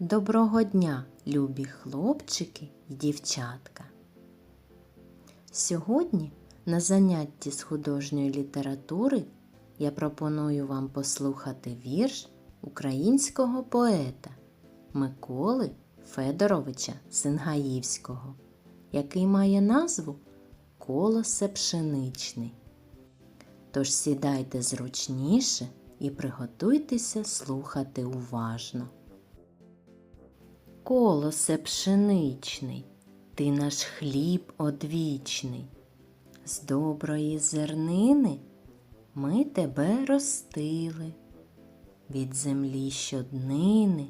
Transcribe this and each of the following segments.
Доброго дня, любі хлопчики і дівчатка. Сьогодні на занятті з художньої літератури я пропоную вам послухати вірш українського поета Миколи Федоровича Сингаївського, який має назву Колосе пшеничний. Тож сідайте зручніше і приготуйтеся слухати уважно. Колосе пшеничний, ти наш хліб одвічний. З доброї зернини ми тебе ростили. Від землі щоднини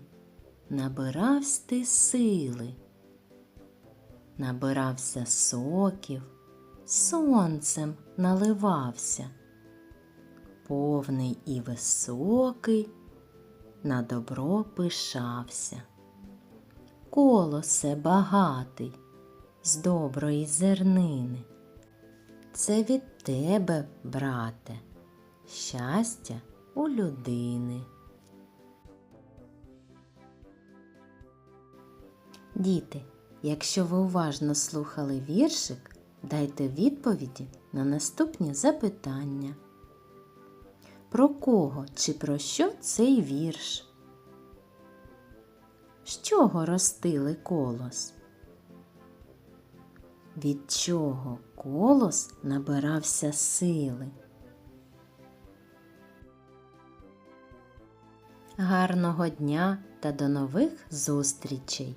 набиравсь ти сили, набирався соків, сонцем наливався, повний і високий, на добро пишався колосе багатий з доброї зернини. Це від тебе, брате, щастя у людини. Діти, якщо ви уважно слухали віршик, дайте відповіді на наступні запитання. Про кого чи про що цей вірш? З чого ростили колос? Від чого колос набирався сили? Гарного дня та до нових зустрічей!